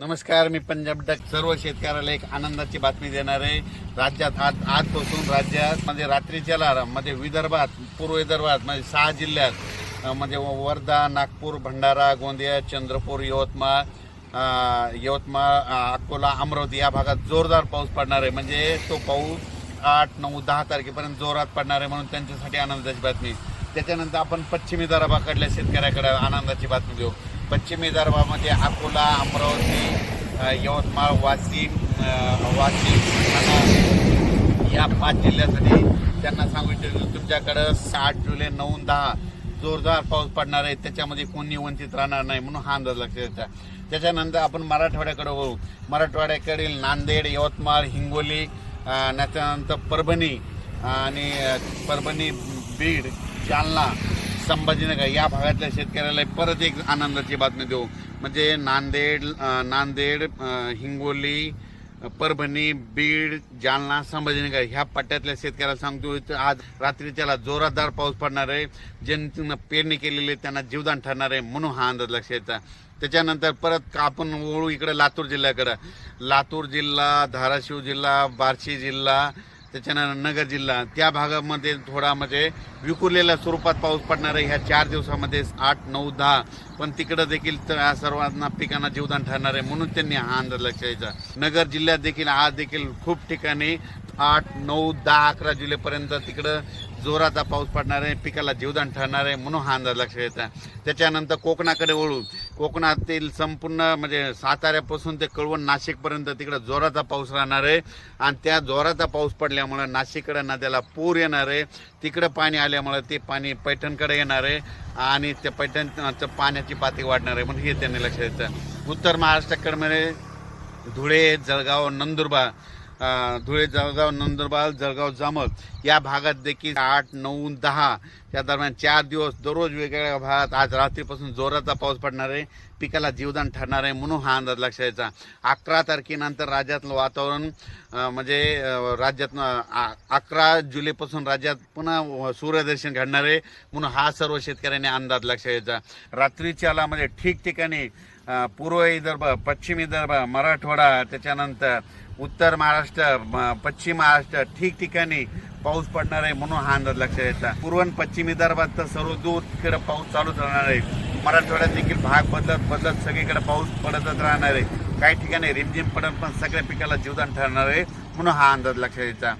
नमस्कार मी पंजाब डक सर्व शेतकऱ्याला एक आनंदाची बातमी देणार आहे. राज्यात आज आजपासून राज्यात म्हणजे रात्रीच्या म्हणजे विदर्भात पूर्व विदर्भात म्हणजे सहा जिल्ह्यात म्हणजे वर्धा नागपूर भंडारा गोंदिया चंद्रपूर यवतमाळ यवतमाळ अकोला अमरावती या भागात जोरदार पाऊस पडणार आहे. म्हणजे तो पाऊस आठ नऊ दहा तारखेपर्यंत जोरात पडणार आहे म्हणून त्यांच्यासाठी आनंदाची बातमी. त्याच्यानंतर आपण पश्चिमी दराबाकडल्या शेतकऱ्याकडे आनंदाची बातमी देऊ पश्चिमी विदर्भामध्ये अकोला अमरावती यवतमाळ वाशिम वाशिम ठाणा या पाच जिल्ह्यासाठी त्यांना सांगू इच्छितो तुमच्याकडं साठ जुलै नऊ दहा जोरदार पाऊस पडणार आहे त्याच्यामध्ये कोणी वंचित राहणार नाही म्हणून हा अंदाज लक्षात येतात त्याच्यानंतर आपण मराठवाड्याकडे वळू मराठवाड्याकडील नांदेड यवतमाळ हिंगोली त्याच्यानंतर परभणी आणि परभणी बीड जालना संभाजीनगर या भागातल्या शेतकऱ्याला परत एक आनंदाची बातमी देऊ. म्हणजे नांदेड नांदेड हिंगोली परभणी बीड जालना संभाजीनगर ह्या पट्ट्यातल्या शेतकऱ्याला सांगतो आज आज रात्रीच्याला जोरदार पाऊस पडणार आहे. ज्यांनी पेरणी केलेली आहे त्यांना जीवदान ठरणार आहे म्हणून हा अंदाज लक्षात येतात त्याच्यानंतर परत आपण वळू इकडे लातूर जिल्ह्याकडं. लातूर जिल्हा धाराशिव जिल्हा बार्शी जिल्हा त्याच्यानंतर नगर जिल्हा. त्या भागामध्ये थोडा म्हणजे विखुरलेल्या स्वरूपात पाऊस पडणार आहे. ह्या चार दिवसामध्ये आठ नऊ दहा. पण तिकडं देखील तर या सर्वांना पिकांना जीवदान ठरणार आहे म्हणून त्यांनी हा अंदाज लक्ष द्यायचा. नगर जिल्ह्यात देखील आज देखील खूप ठिकाणी आठ नऊ दहा अकरा जुलैपर्यंत तिकडं जोराचा पाऊस पडणार आहे. पिकाला जीवदान ठरणार आहे म्हणून हा अंदाज लक्षात येतात त्याच्यानंतर कोकणाकडे वळू. कोकणातील संपूर्ण म्हणजे साताऱ्यापासून ते कळवण नाशिकपर्यंत तिकडे जोराचा पाऊस राहणार आहे. आणि त्या जोराचा पाऊस पडल्यामुळं नाशिककडे नद्याला पूर येणार आहे. तिकडं पाणी आल्यामुळे ते पाणी पैठणकडे येणार आहे. आणि त्या पैठणचं पाण्याची पातळी वाढणार आहे म्हणून हे त्यांनी लक्षात येतं उत्तर महाराष्ट्राकडे धुळे जळगाव नंदुरबार धुळे जळगाव नंदुरबार जळगाव जामल या भागात देखील आठ नऊ दहा या दरम्यान चार दिवस दररोज वेगवेगळ्या भागात आज रात्रीपासून जोराचा पाऊस पडणार आहे. पिकाला जीवदान ठरणार आहे म्हणून हा अंदाज लक्षात यायचा. अकरा तारखेनंतर राज्यातलं वातावरण म्हणजे राज्यात अकरा जुलैपासून राज्यात पुन्हा सूर्यदर्शन घडणार आहे म्हणून हा सर्व शेतकऱ्यांनी अंदाज लक्षात यायचा. रात्रीच्याला म्हणजे ठिकठिकाणी पूर्व विदर्भ पश्चिम विदर्भ मराठवाडा त्याच्यानंतर उत्तर महाराष्ट्र पश्चिम महाराष्ट्र ठिकठिकाणी पाऊस पडणार आहे म्हणून हा अंदाज लक्षात येतला. पूर्व पश्चिम विदर्भात तर सर्व दूर तिकडे पाऊस चालूच राहणार आहे. मराठवाड्यात देखील भाग बदलत बदलत सगळीकडे पाऊस पडतच राहणार आहे. काही ठिकाणी रिमझिम पडत पण सगळ्या पिकाला जीवदान ठरणार आहे म्हणून हा अंदाज लक्षात यायचा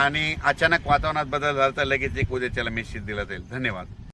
आणि अचानक वातावरणात बदल झाला तर लगेच एक उद्याच्याला मेसेज दिला जाईल. धन्यवाद.